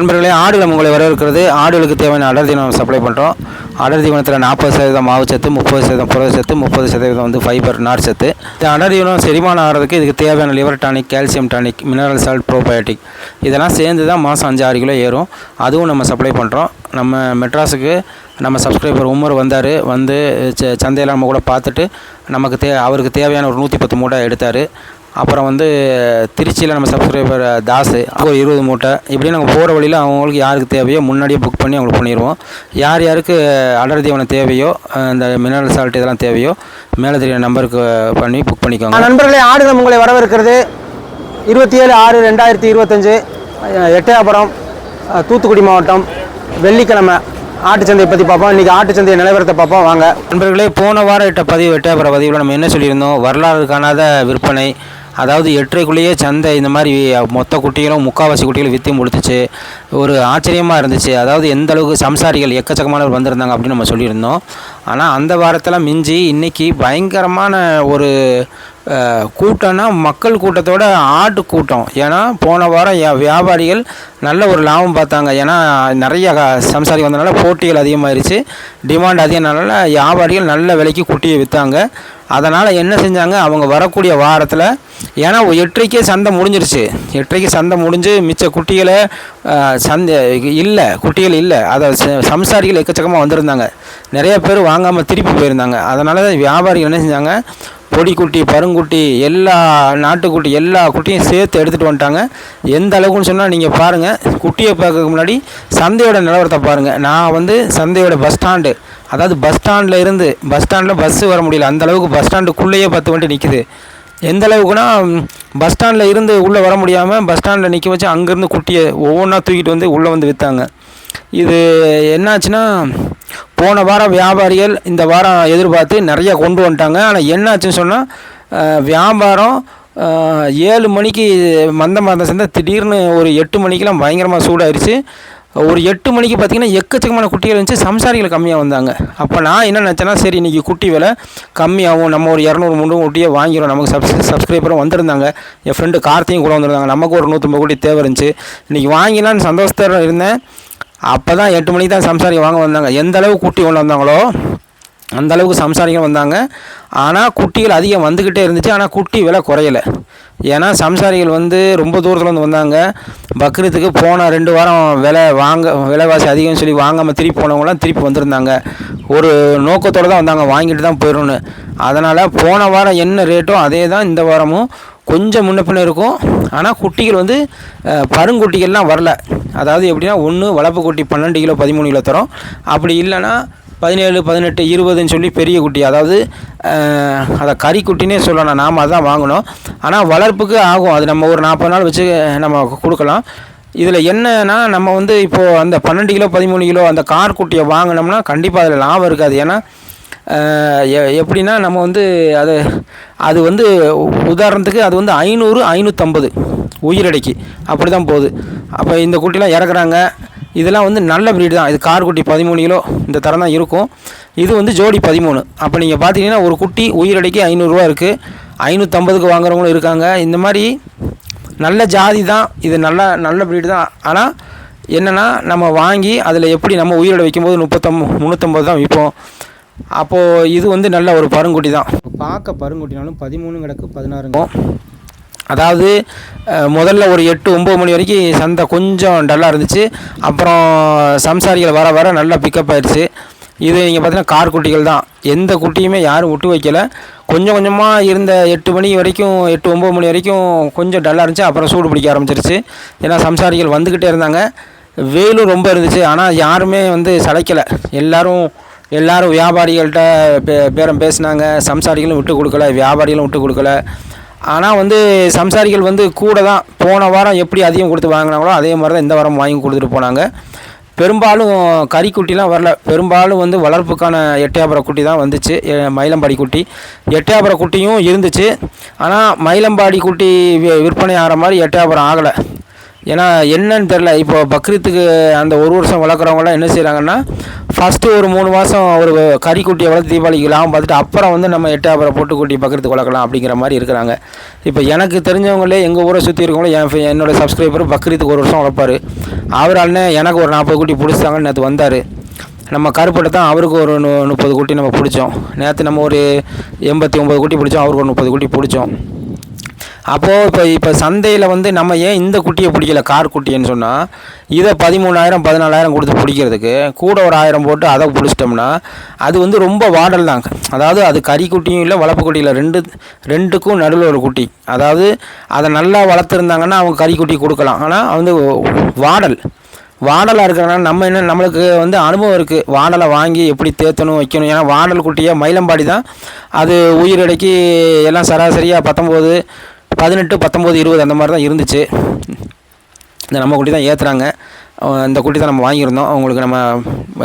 நண்பர்களே ஆடுகளம் உங்களை வரவேற்கிறது. ஆடுகளுக்கு தேவையான அடர் தீவனம் சப்ளை பண்ணுறோம் அடர் தீவனத்தில் நாற்பது சதவீதம் மாவு சத்து முப்பது சதவீதம் புரத சத்து முப்பது சதவீதம் வந்து ஃபைபர் நார் சத்து. இந்த அடர் தீவனம் செரிமானம் ஆகிறதுக்கு இதுக்கு தேவையான liver tonic calcium tonic mineral salt probiotic இதெல்லாம் சேர்ந்து தான் மாதம் அஞ்சு ஆறு கிலோ ஏறும். அதுவும் நம்ம சப்ளை பண்ணுறோம் நம்ம மெட்ராஸுக்கு நம்ம சப்ஸ்கிரைபர் உமர் வந்தார். வந்து ச- சந்தையில் நம்ம கூட பார்த்துட்டு நமக்கு தே அவருக்கு தேவையான ஒரு நூற்றி பத்து மூட்டை எடுத்தார். அப்புறம் வந்து திருச்சியில் நம்ம சப்ஸ்கிரைபர் தாஸு ஒரு இருபது மூட்டை. இப்படி நாங்கள் போகிற வழியில் அவங்களுக்கு யாருக்கு தேவையோ முன்னாடியே புக் பண்ணி அவங்களுக்கு பண்ணிடுவோம் யார் யாருக்கு அடர் தீவனம் தேவையோ இந்த மினரல் சால்ட் இதெல்லாம் தேவையோ மேலே தெரிய நம்பருக்கு பண்ணி புக் பண்ணிக்கோங்க. நண்பர்களே ஆடுகளம் உங்களை வரவேற்கிறது. இருபத்தி ஏழு ஆறு ரெண்டாயிரத்தி இருபத்தஞ்சு எட்டயபுரம் தூத்துக்குடி மாவட்டம் வெள்ளிக்கிழமை ஆட்டுச்சந்தையை பற்றி பார்ப்போம். இன்றைக்கி ஆட்டுச்சந்தை நிலவரத்தை பார்ப்போம். வாங்க. நண்பர்களே போன வாரம் இட்ட பதிவு எட்டாபுர பதிவில் நம்ம என்ன சொல்லியிருந்தோம்? வரலாறு காணாத விற்பனை அதாவது எட்டரைக்குள்ளேயே சந்தை இந்த மாதிரி மொத்த குட்டிகளும் முக்காவாசி குட்டிகளும் விற்று முடித்துச்சு. ஒரு ஆச்சரியமாக இருந்துச்சு. அதாவது எந்த அளவுக்கு சம்சாரிகள் எக்கச்சக்கமானவர் வந்திருந்தாங்க அப்படின்னு நம்ம சொல்லியிருந்தோம். ஆனால் அந்த வாரத்தில் மிஞ்சி இன்றைக்கி பயங்கரமான ஒரு கூட்டம்னா மக்கள் கூட்டத்தோட ஆட்டு கூட்டம். ஏன்னா போன வாரம் வியாபாரிகள் நல்ல ஒரு லாபம் பார்த்தாங்க. ஏன்னா நிறைய க- சம்சாரி வந்தனால போட்டிகள் அதிகமாயிருச்சு. டிமாண்ட் அதிகனால வியாபாரிகள் நல்ல விலைக்கு குட்டியை விற்றாங்க அதனால் என்ன செஞ்சாங்க? அவங்க வரக்கூடிய வாரத்தில் ஏன்னா எட்டரைக்கே சந்தை முடிஞ்சிருச்சு. எட்டரைக்கு சந்தை முடிஞ்சு மிச்ச குட்டிகளை சந்தை இல்லை குட்டிகள் இல்லை. அதை ச- சம்சாரிகள் எக்கச்சக்கமாக வந்திருந்தாங்க. நிறைய பேர் வாங்காமல் திருப்பி போயிருந்தாங்க. அதனால தான் வியாபாரிகள் என்ன செஞ்சாங்க? பொடிக்குட்டி பருங்குட்டி எல்லா நாட்டுக்குட்டி எல்லா குட்டியும் சேர்த்து எடுத்துகிட்டு வந்துட்டாங்க. எந்த அளவுக்குன்னு சொன்னால் நீங்கள் பாருங்கள் குட்டியை பார்க்கறதுக்கு முன்னாடி சந்தையோட நிலவரத்தை பாருங்கள் நான் வந்து சந்தையோட பஸ் ஸ்டாண்டு அதாவது பஸ் ஸ்டாண்டில் இருந்து பஸ் ஸ்டாண்டில் பஸ்ஸு வர முடியல. அந்த அளவுக்கு பஸ் ஸ்டாண்டுக்குள்ளேயே பத்து வண்டி நிற்கிது எந்த அளவுக்குனா பஸ் ஸ்டாண்டில் இருந்து உள்ளே வர முடியாமல் பஸ் ஸ்டாண்டில் நிற்க வச்சு அங்கேருந்து குட்டியை ஒவ்வொன்றா தூக்கிட்டு வந்து உள்ளே வந்து விற்றாங்க இது என்னாச்சுன்னா போன வாரம் வியாபாரிகள் இந்த வாரம் எதிர்பார்த்து நிறைய கொண்டு வந்துட்டாங்க. ஆனால் என்னாச்சுன்னு சொன்னால் வியாபாரம் ஏழு மணிக்கு மந்த மந்த சந்தை திடீர்னு ஒரு எட்டு மணிக்கெலாம் பயங்கரமாக சூடாயிருச்சு. ஒரு எட்டு மணிக்கு பார்த்தீங்கன்னா எக்கச்சக்கமான குட்டிகள் இருந்துச்சு. சம்சாரிகள் கம்மியாக வந்தாங்க. அப்போ நான் என்ன நினச்சேன்னா சரி இன்றைக்கி குட்டி விலை கம்மியாகும். நம்ம ஒரு இரநூறு முந்நூறு குட்டியை வாங்கிடும் நமக்கு சப்ஸ் சப்ஸ்கிரைபரும் வந்திருந்தாங்க. என் ஃப்ரெண்டு கார்த்தியும் கூட வந்திருந்தாங்க. நமக்கு ஒரு நூற்றம்பது குட்டி தேவை இருந்துச்சு. இன்றைக்கி வாங்கிலான்னு சந்தோஷத்தில் இருந்தேன். அப்போ தான் எட்டு மணிக்கு தான் சம்சாரிகள் வாங்க வந்தாங்க. எந்த அளவு குட்டி கொண்டு வந்தாங்களோ அந்த அளவுக்கு சம்சாரிகள் வந்தாங்க. ஆனால் குட்டிகள் அதிகம் வந்துக்கிட்டே இருந்துச்சு. ஆனால் குட்டி விலை குறையலை. ஏன்னா சம்சாரிகள் வந்து ரொம்ப தூரத்தில் வந்து வந்தாங்க. பக்ரீத்துக்கு போன ரெண்டு வாரம் விலை வாங்க விலைவாசி அதிகம்னு சொல்லி வாங்காமல் திருப்பி போனவங்களாம் திருப்பி வந்திருந்தாங்க. ஒரு நோக்கத்தோடு தான் வந்தாங்க. வாங்கிட்டு தான் போயிடணும்னு. அதனால் போன வாரம் என்ன ரேட்டோ அதே தான் இந்த வாரமும் கொஞ்சம் முன்ன பின்ன இருக்கும். ஆனால் குட்டிகள் வந்து பருங்குட்டிகள்லாம் வரல. அதாவது எப்படின்னா ஒன்று வளர்ப்பு குட்டி பன்னெண்டு கிலோ பதிமூணு கிலோ தரும். அப்படி இல்லைன்னா பதினேழு பதினெட்டு இருபதுன்னு சொல்லி பெரிய குட்டி. அதாவது அதை கறி குட்டினே நாம் அதான் வாங்கணும். ஆனால் வளர்ப்புக்கு ஆகும். அது நம்ம ஒரு நாற்பது நாள் வச்சு நம்ம கொடுக்கலாம். இதில் என்னன்னா நம்ம வந்து இப்போது அந்த பன்னெண்டு கிலோ பதிமூணு கிலோ அந்த கார் குட்டியை வாங்கினோம்னா கண்டிப்பாக அதில் லாபம் இருக்காது. ஏன்னா எ- எப்படின்னா நம்ம வந்து அது அது வந்து உதாரணத்துக்கு அது வந்து ஐநூறு ஐநூற்றம்பது உயிரடைக்கு. அப்படி தான் போகுது. அப்போ இந்த குட்டிலாம் இறக்குறாங்க. இதெல்லாம் வந்து நல்ல breed தான். இது கார் குட்டி பதிமூணு கிலோ இந்த தரம் தான் இருக்கும். இது வந்து ஜோடி பதிமூணு. அப்போ நீங்கள் பார்த்தீங்கன்னா ஒரு குட்டி உயிரடைக்கு ஐநூறுரூவா இருக்குது ஐநூற்றம்பதுக்கு வாங்குறவங்களும் இருக்காங்க. இந்த மாதிரி நல்ல ஜாதி தான். இது நல்ல நல்ல breed தான். ஆனால் என்னென்னா நம்ம வாங்கி அதில் எப்படி நம்ம உயிரோட வைக்கும்போது முப்பத்தொம்பது முந்நூற்றம்பது தான் விற்போம் அப்போது இது வந்து நல்ல ஒரு பருங்குட்டி தான். பார்க்க பருங்குட்டினாலும் பதிமூணு கிடக்கு பதினாறுங்க. அதாவது முதல்ல ஒரு எட்டு ஒம்பது மணி வரைக்கும் சந்தை கொஞ்சம் டல்லாக இருந்துச்சு. அப்புறம் சம்சாரிகள் வர வர நல்லா பிக்கப் ஆயிடுச்சு இது நீங்கள் பார்த்தீங்கன்னா கார் குட்டிகள் தான். எந்த குட்டியுமே யாரும் விட்டு வைக்கல. கொஞ்சம் கொஞ்சமாக இருந்த எட்டு மணி வரைக்கும் எட்டு ஒம்பது மணி வரைக்கும் கொஞ்சம் டல்லாக இருந்துச்சு. அப்புறம் சூடு பிடிக்க ஆரம்பிச்சிருச்சு. ஏன்னா சம்சாரிகள் வந்துக்கிட்டே இருந்தாங்க. வெயிலும் ரொம்ப இருந்துச்சு. ஆனால் யாருமே வந்து சளைக்கலை. எல்லோரும் எல்லாரும் வியாபாரிகள்கிட்ட பே பேரம் பேசினாங்க. சம்சாரிகளும் விட்டு கொடுக்கல. வியாபாரிகளும் விட்டு கொடுக்கல. ஆனால் வந்து சம்சாரிகள் வந்து கூட தான் போன வாரம் எப்படி அதிகம் கொடுத்து வாங்கினாங்களோ அதே மாதிரி தான் இந்த வாரம் வாங்கி கொடுத்துட்டு போனாங்க. பெரும்பாலும் கறிக்குட்டிலாம் வரல. பெரும்பாலும் வந்து வளர்ப்புக்கான எட்டையாபுர குட்டி தான் வந்துச்சு மயிலம்பாடி குட்டி. எட்டையாபுர குட்டியும் இருந்துச்சு. ஆனால் மயிலம்பாடி குட்டி விற்பனை ஆகிற மாதிரி எட்டையாபுரம் ஆகலை. ஏன்னா என்னன்னு தெரில இப்போ பக்ரீத்துக்கு அந்த ஒரு வருஷம் வளர்க்குறவங்களாம் என்ன செய்கிறாங்கன்னா ஃபஸ்ட்டு ஒரு மூணு மாதம் ஒரு கறிக்குட்டியை வளர்த்து தீபாவளிக்கு லாபம் பார்த்துட்டு அப்புறம் வந்து நம்ம எட்டாபுரம் போட்டுக்குட்டி பக்ரீத்துக்கு வளர்க்கலாம் அப்படிங்கிற மாதிரி இருக்கிறாங்க. இப்போ எனக்கு தெரிஞ்சவங்களே எங்கள் ஊரை சுற்றி இருக்கவங்களே என் என்னோட சப்ஸ்கிரைபர் பக்ரீத்துக்கு ஒரு வருஷம் வளர்ப்பார். அவர் எனக்கு ஒரு நாற்பது குட்டி பிடிச்சாங்கன்னு நேற்று வந்தார். நம்ம கருப்பட்டை தான் அவருக்கு ஒரு முப்பது குட்டி நம்ம பிடிச்சோம். நேற்று நம்ம ஒரு எண்பத்தி ஒம்பது குட்டி பிடிச்சோம் அவருக்கு ஒரு முப்பது குட்டி பிடிச்சோம். அப்போது இப்போ இப்போ சந்தையில் வந்து நம்ம ஏன் இந்த குட்டியை பிடிக்கல? கார் குட்டின்னு சொன்னால் இதை பதிமூணாயிரம் பதினாலாயிரம் கொடுத்து பிடிக்கிறதுக்கு கூட ஒரு ஆயிரம் போட்டு அதை பிடிச்சிட்டோம்னா அது வந்து ரொம்ப வாடல் தான் அதாவது அது கறி குட்டியும் இல்லை வளர்ப்பு குட்டியில் இல்லை. ரெண்டு ரெண்டுக்கும் நடுவில் ஒரு குட்டி. அதாவது அதை நல்லா வளர்த்துருந்தாங்கன்னா அவங்க கறி குட்டி கொடுக்கலாம். ஆனால் வந்து வாடல். வாடலாக இருக்கிறனால நம்ம என்ன நம்மளுக்கு வந்து அனுபவம் இருக்குது வாடலை வாங்கி எப்படி தேத்தணும் வைக்கணும். ஏன்னா வாடல் குட்டியாக மயிலம்பாடி தான். அது உயிரிடைக்கு எல்லாம் சராசரியாக பத்தொம்போது பதினெட்டு பத்தொம்போது இருபது அந்த மாதிரி தான் இருந்துச்சு. இந்த நம்ம குட்டி தான் ஏற்றுறாங்க இந்த குட்டி தான் நம்ம வாங்கியிருந்தோம். அவங்களுக்கு நம்ம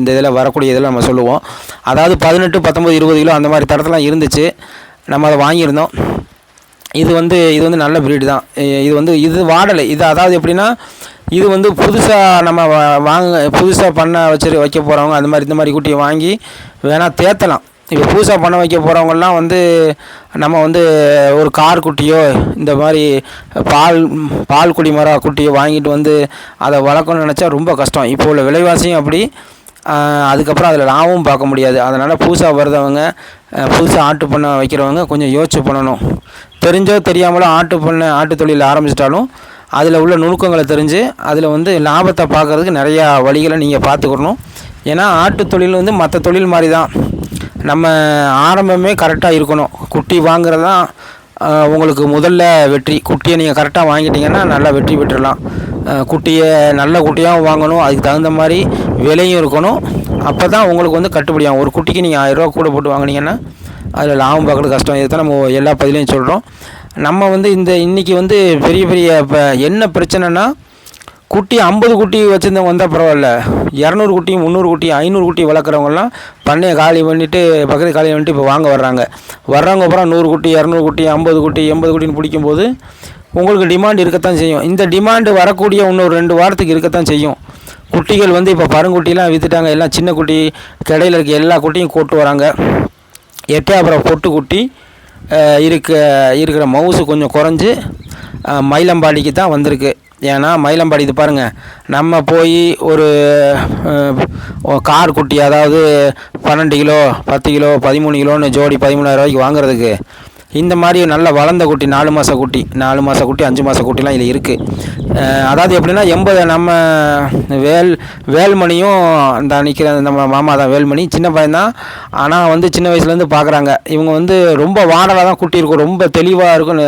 இந்த இதில் வரக்கூடிய இதில் நம்ம சொல்லுவோம். அதாவது பதினெட்டு பத்தொம்போது இருபது கிலோ அந்த மாதிரி தரத்தெலாம் இருந்துச்சு. நம்ம அதை வாங்கியிருந்தோம். இது வந்து இது வந்து நல்ல ப்ரீடு தான். இது வந்து இது வாடலை. இது அதாவது எப்படின்னா இது வந்து புதுசாக நம்ம வாங்க புதுசாக பண்ண வச்சு வைக்க போகிறவங்க அந்த மாதிரி இந்த மாதிரி குட்டியை வாங்கி வேணால் தேத்தலாம். இப்போ புதுசாக பண்ண வைக்க போகிறவங்கள்லாம் வந்து நம்ம வந்து ஒரு கார் குட்டியோ இந்த மாதிரி பால் பால் குடி மர குட்டியோ வாங்கிட்டு வந்து அதை வளர்க்கணும்னு நினச்சா ரொம்ப கஷ்டம். இப்போ உள்ள விலைவாசியும் அப்படி. அதுக்கப்புறம் அதில் லாபமும் பார்க்க முடியாது. அதனால் புதுசாக வருதவங்க புதுசாக ஆட்டு பண்ண வைக்கிறவங்க கொஞ்சம் யோசிச்சு பண்ணணும். தெரிஞ்சோ தெரியாமலோ ஆட்டு பண்ண ஆட்டு தொழில் ஆரம்பிச்சிட்டாலும் அதில் உள்ள நுணுக்கங்களை தெரிஞ்சு அதில் வந்து லாபத்தை பார்க்கறதுக்கு நிறையா வழிகளை நீங்கள் பார்த்துக்கணும். ஏன்னா ஆட்டு தொழில் வந்து மற்ற தொழில் மாதிரி தான். நம்ம ஆரம்பமே கரெக்டாக இருக்கணும். குட்டி வாங்குறது தான் உங்களுக்கு முதல்ல வெற்றி. குட்டியை நீங்கள் கரெக்டாக வாங்கிட்டீங்கன்னா நல்லா வெற்றி பெற்றுடலாம். குட்டியை நல்ல குட்டியாகவும் வாங்கணும். அதுக்கு தகுந்த மாதிரி விலையும் இருக்கணும். அப்போ தான் உங்களுக்கு வந்து கட்டுப்படியாகும் ஒரு குட்டிக்கு நீங்கள் ஆயிரரூவா கூட போட்டு வாங்குனீங்கன்னா அதில் லாபம் பார்க்குறது கஷ்டம். இதை தான் நம்ம எல்லா பதிலையும் சொல்கிறோம் நம்ம வந்து இந்த இன்றைக்கி வந்து பெரிய பெரிய இப்போ என்ன பிரச்சனைனா குட்டி ஐம்பது குட்டி வச்சுருந்தவங்க வந்தால் பரவாயில்ல. இரநூறு குட்டி முந்நூறு குட்டி ஐநூறு குட்டி வளர்க்குறவங்கலாம் பண்ணையை காலி பண்ணிவிட்டு பக்கத்து காலி பண்ணிட்டு இப்போ வாங்க வர்றாங்க. வர்றவங்க அப்புறம் நூறு குட்டி இரநூறு குட்டி ஐம்பது குட்டி எண்பது குட்டின்னு பிடிக்கும்போது உங்களுக்கு டிமாண்ட் இருக்கத்தான் செய்யும். இந்த டிமாண்டு வரக்கூடிய இன்னொரு ரெண்டு வாரத்துக்கு இருக்கத்தான் செய்யும். குட்டிகள் வந்து இப்போ பருங்குட்டிலாம் விற்றுட்டாங்க எல்லாம் சின்ன குட்டி கடையில் இருக்க எல்லா குட்டியும் கூட்டு வராங்க. எட்டயபுரம் பொட்டு குட்டி இருக்க இருக்கிற மவுசு கொஞ்சம் குறைஞ்சி மயிலம்பாடிக்கு தான் வந்திருக்கு. ஏன்னா மயிலம்பாடி இது பாருங்கள் நம்ம போய் ஒரு ஒரு கார் குட்டி அதாவது பன்னெண்டு கிலோ பத்து கிலோ பதிமூணு கிலோன்னு ஜோடி பதிமூணாயிரம் ரூபாய்க்கு வாங்குறதுக்கு இந்த மாதிரி நல்ல வளர்ந்த குட்டி நாலு மாத குட்டி நாலு மாத குட்டி அஞ்சு மாத குட்டிலாம் இதில் இருக்குது அதாவது எப்படின்னா எண்பது நம்ம வேல் வேல்மணியும் அந்த நிற்கிற நம்ம மாமா தான் வேல்மணி. சின்ன பையன் தான். ஆனால் வந்து சின்ன வயசுலேருந்து பார்க்குறாங்க இவங்க வந்து ரொம்ப வாடலாக தான் குட்டி இருக்கும். ரொம்ப தெளிவாக இருக்கும்.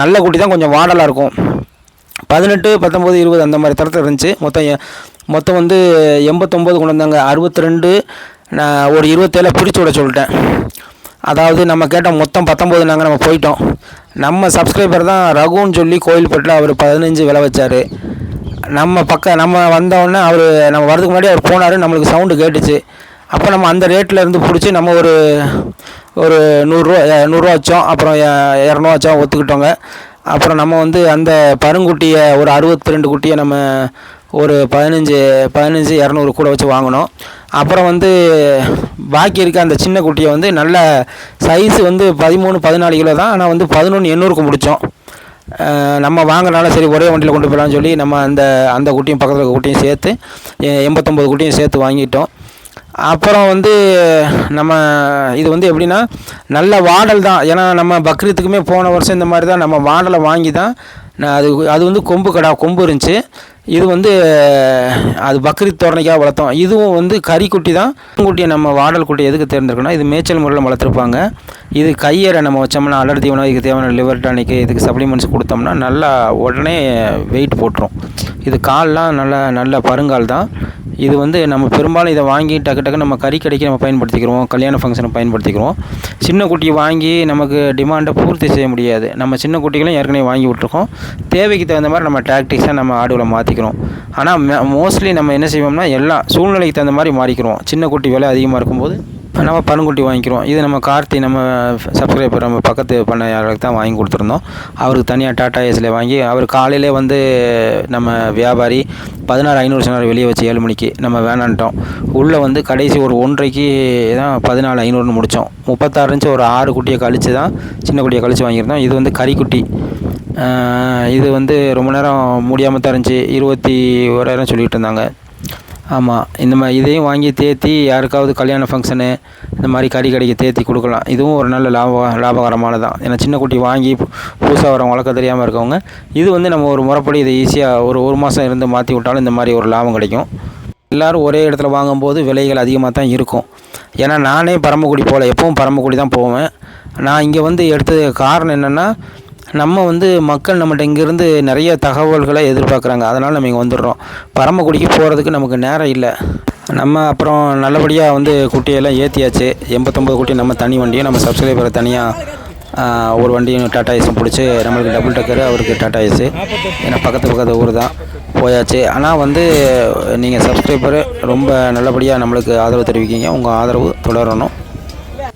நல்ல குட்டி தான் கொஞ்சம் வாடலாக இருக்கும். பதினெட்டு பத்தொம்போது இருபது அந்த மாதிரி தரத்தில் இருந்துச்சு. மொத்தம் மொத்தம் வந்து எண்பத்தொம்போது கொண்டு வந்தாங்க. அறுபத்தி ரெண்டு நான் ஒரு இருபத்தேழை பிரித்து விட சொல்லிட்டேன். அதாவது நம்ம கேட்ட மொத்தம் பத்தொம்போது நாங்கள் நம்ம போயிட்டோம். நம்ம சப்ஸ்கிரைபர் தான் ரகுன்னு சொல்லி கோயில்பட்டில் அவர் பதினஞ்சு விலை வச்சார். நம்ம பக்கம் நம்ம வந்தோடனே அவர் நம்ம வரதுக்கு முன்னாடி அவர் போனார் நம்மளுக்கு சவுண்டு கேட்டுச்சு. அப்போ நம்ம அந்த ரேட்டில் இருந்து பிடிச்சி நம்ம ஒரு ஒரு நூறுரூவா நூறுரூவா வச்சோம். அப்புறம் எ- இரநூறுவா வச்சோம் ஒத்துக்கிட்டோங்க. அப்புறம் நம்ம வந்து அந்த பருங்குட்டியை ஒரு அறுபத்தி ரெண்டு குட்டியை நம்ம ஒரு பதினஞ்சு பதினஞ்சு இரநூறு கூட வச்சு வாங்கினோம். அப்புறம் வந்து பாக்கி இருக்க அந்த சின்ன குட்டியை வந்து நல்ல சைஸ் வந்து பதிமூணு பதினாலு கிலோ தான். ஆனால் வந்து பதினொன்று எண்ணூறுக்கு முடித்தோம் நம்ம வாங்கினாலும் சரி ஒரே வண்டியில் கொண்டு போகலான்னு சொல்லி நம்ம அந்த அந்த குட்டியும் பக்கத்தில் இருக்க குட்டியும் சேர்த்து எண்பத்தொம்போது குட்டியும் சேர்த்து வாங்கிட்டோம். அப்புறம் வந்து நம்ம இது வந்து எப்படின்னா நல்ல வாடல் தான். ஏன்னா நம்ம பக்ரீத்துக்குமே போன வருஷம் இந்த மாதிரி தான் நம்ம வாடலை வாங்கி தான் நான் அது அது வந்து கொம்பு கடா கொம்பு இருந்துச்சு. இது வந்து அது பக்ரீத் தோரணைக்காக வளர்த்தோம். இதுவும் வந்து கறிக்குட்டி தான். குட்டியை நம்ம வாடல் குட்டி எதுக்கு தேர்ந்தெடுக்கணும் இது மேய்ச்சல் முறையில் வளர்த்துருப்பாங்க. இது கையறை நம்ம வச்சோம்னா அலர் தீவனம் இதுக்கு தேவையான லிவர் டானிக்கு இதுக்கு சப்ளிமெண்ட்ஸ் கொடுத்தோம்னா நல்லா உடனே வெயிட் போட்டுரும். இது கால்லாம் நல்ல நல்ல பருங்கால் தான். இது வந்து நம்ம பெரும்பாலும் இதை வாங்கி டக்கு டக்கு நம்ம கறி கடைக்கு நம்ம பயன்படுத்திக்கிறோம் கல்யாண ஃபங்க்ஷனை பயன்படுத்திக்கிறோம். சின்ன குட்டி வாங்கி நமக்கு டிமாண்டை பூர்த்தி செய்ய முடியாது. நம்ம சின்ன குட்டிகளும் ஏற்கனவே வாங்கி விட்ருக்கோம் தேவைக்கு தகுந்த மாதிரி நம்ம டாக்டிக்ஸாக நம்ம ஆடுகளை மாற்றிக்கிறோம் ஆனால் மோஸ்ட்லி நம்ம என்ன செய்வோம்னா எல்லாம் சூழ்நிலைக்கு தகுந்த மாதிரி மாறிக்கிறோம். சின்ன குட்டி விலை அதிகமாக இருக்கும்போது நம்ம பனங்குட்டி வாங்கிக்கிறோம். இது நம்ம கார்த்தி நம்ம சப்ஸ்கிரைபர் நம்ம பக்கத்து பண்ணையாளருக்கு தான் வாங்கி கொடுத்துருந்தோம். அவருக்கு தனியாக டாடா ஏஸில் வாங்கி அவர் காலையிலே வந்து நம்ம வியாபாரி பதினாறு ஐநூறு சொன்னார் வெளியே வச்சு ஏழு மணிக்கு. நம்ம வேணான்ட்டோம். உள்ளே வந்து கடைசி ஒரு ஒன்றைக்கு தான் பதினாலு ஐநூறுன்னு முடித்தோம் முப்பத்தாறு இன்ச்சு ஒரு ஆறு குட்டியை கழித்து தான் சின்ன குட்டியை கழித்து வாங்கியிருந்தோம். இது வந்து கறிக்குட்டி இது வந்து ரொம்ப நேரம் முடியாமல் தான் இருந்துச்சு. இருபத்தி ஓராயிரம் சொல்லிகிட்டு இருந்தாங்க. ஆமாம் இந்த மாதிரி இதையும் வாங்கி தேத்தி யாருக்காவது கல்யாண ஃபங்க்ஷனு இந்த மாதிரி கறி கடைக்கு தேத்தி கொடுக்கலாம். இதுவும் ஒரு நல்ல லாப லாபகரமானதான் ஏன்னா சின்ன குட்டி வாங்கி பு- புதுசாக வரவங்க வளர்க்க தெரியாமல் இருக்கவங்க இது வந்து நம்ம ஒரு முறைப்படி இதை ஈஸியாக ஒரு ஒரு மாதம் இருந்து மாற்றி விட்டாலும் இந்த மாதிரி ஒரு லாபம் கிடைக்கும். எல்லோரும் ஒரே இடத்துல வாங்கும்போது விலைகள் அதிகமாக தான் இருக்கும். ஏன்னா நானே பரமக்குடி போகல எப்பவும் பரமக்குடி தான் போவேன். நான் இங்கே வந்து எடுத்தது காரணம் என்னென்னா நம்ம வந்து மக்கள் நம்மகிட்ட இங்கேருந்து நிறைய தகவல்களை எதிர்பார்க்குறாங்க. அதனால் நம்ம இங்கே வந்துடுறோம். பரமக்குடிக்கு போகிறதுக்கு நமக்கு நேரம் இல்லை. நம்ம அப்புறம் நல்லபடியாக வந்து குட்டியெல்லாம் ஏற்றியாச்சு எண்பத்தொம்பது குட்டி நம்ம தனி வண்டியும் நம்ம சப்ஸ்கிரைபரை தனியாக ஒரு வண்டியும் டாட்டா ஏஸும் பிடிச்சி நம்மளுக்கு டபுள் டக்கரு அவருக்கு டாட்டா ஏஸு ஏன்னா பக்கத்து பக்கத்து ஊர் தான். போயாச்சு. ஆனால் வந்து நீங்கள் சப்ஸ்கிரைபரு ரொம்ப நல்லபடியாக நம்மளுக்கு ஆதரவு தெரிவிக்கீங்க. உங்கள் ஆதரவு தொடரணும்.